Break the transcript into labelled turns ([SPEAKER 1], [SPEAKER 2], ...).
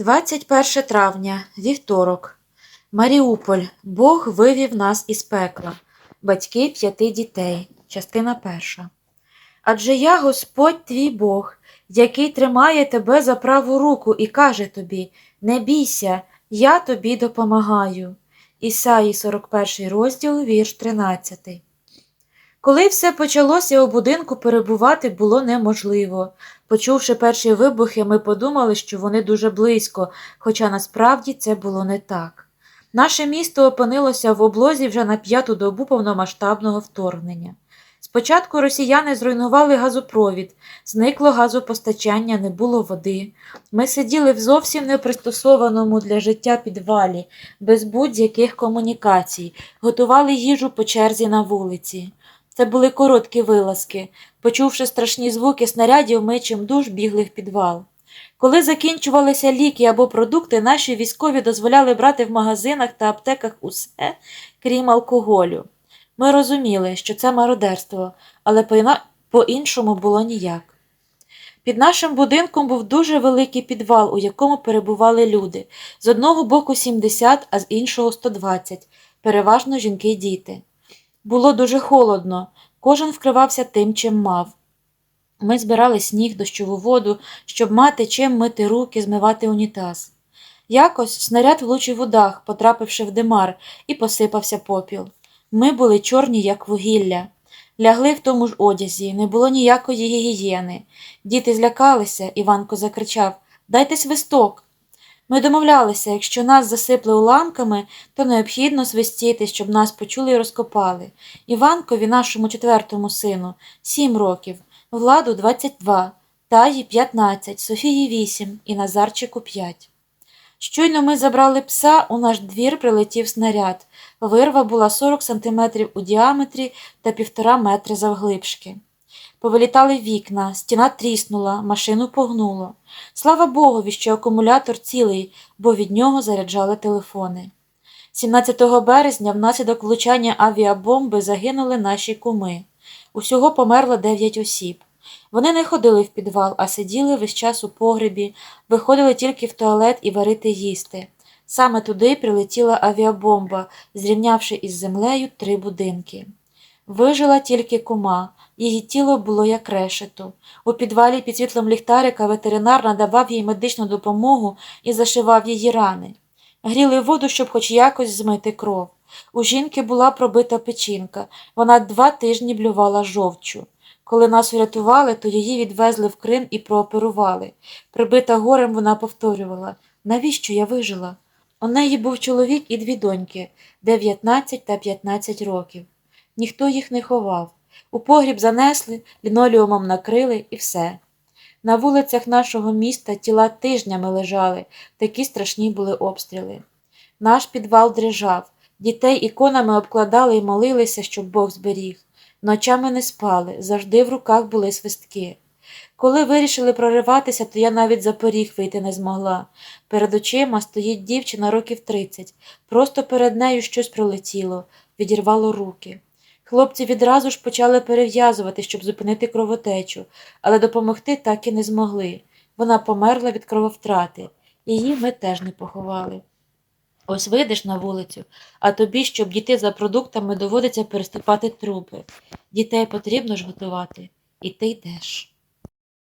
[SPEAKER 1] 21 травня, вівторок. Маріуполь. Бог вивів нас із пекла. Батьки п'яти дітей. Частина перша. Адже я Господь твій Бог, який тримає тебе за праву руку і каже тобі: Не бійся, я тобі допомагаю. Ісаї 41 розділ, вірш 13. Коли все почалося у будинку, перебувати було неможливо. Почувши перші вибухи, ми подумали, що вони дуже близько, хоча насправді це було не так. Наше місто опинилося в облозі вже на п'яту добу повномасштабного вторгнення. Спочатку росіяни зруйнували газопровід, зникло газопостачання, не було води. Ми сиділи в зовсім непристосованому для життя підвалі, без будь-яких комунікацій, готували їжу по черзі на вулиці. Це були короткі вилазки. Почувши страшні звуки снарядів, ми чимдуж бігли в підвал. Коли закінчувалися ліки або продукти, наші військові дозволяли брати в магазинах та аптеках усе, крім алкоголю. Ми розуміли, що це мародерство, але по-іна- по-іншому було ніяк. Під нашим будинком був дуже великий підвал, у якому перебували люди. З одного боку 70, а з іншого 120, переважно жінки й діти. Було дуже холодно, кожен вкривався тим, чим мав. Ми збирали сніг, дощову воду, щоб мати чим мити руки, змивати унітаз. Якось снаряд влучив у дах, потрапивши в димар, і посипався попіл. Ми були чорні, як вугілля. Лягли в тому ж одязі, не було ніякої гігієни. Діти злякалися, Іванко закричав Дайте свисток. Ми домовлялися, якщо нас засипли уламками, то необхідно свистіти, щоб нас почули і розкопали. Іванкові, нашому четвертому сину, сім років, Владу 22, Таї 15, Софії 8 і Назарчику 5. Щойно ми забрали пса, у наш двір прилетів снаряд. Вирва була 40 сантиметрів у діаметрі та півтора метри завглибшки. Повилітали вікна, стіна тріснула, машину погнуло. Слава Богові, що акумулятор цілий, бо від нього заряджали телефони. 17 березня внаслідок влучання авіабомби загинули наші куми. Усього померло 9 осіб. Вони не ходили в підвал, а сиділи весь час у погребі, виходили тільки в туалет і варити їсти. Саме туди прилетіла авіабомба, зрівнявши із землею три будинки. Вижила тільки кума, її тіло було як решето. У підвалі під світлом ліхтарика ветеринар надавав їй медичну допомогу і зашивав її рани. Гріли воду, щоб хоч якось змити кров. У жінки була пробита печінка, вона два тижні блювала жовчу. Коли нас врятували, то її відвезли в Крим і прооперували. Прибита горем, вона повторювала навіщо я вижила? У неї був чоловік і дві доньки 19 та 15 років. Ніхто їх не ховав. У погріб занесли, лінолеумом накрили і все. На вулицях нашого міста тіла тижнями лежали, такі страшні були обстріли. Наш підвал дрижав, дітей іконами обкладали і молилися, щоб Бог зберіг. Ночами не спали, завжди в руках були свистки. Коли вирішили прориватися, то я навіть за поріг вийти не змогла. Перед очима стоїть дівчина років тридцять. Просто перед нею щось пролетіло, відірвало руки. Хлопці відразу ж почали перев'язувати, щоб зупинити кровотечу, але допомогти так і не змогли. Вона померла від крововтрати. Її ми теж не поховали. Ось вийдеш на вулицю, а тобі, щоб дійти за продуктами, доводиться переступати трупи. Дітей потрібно ж готувати, і ти йдеш.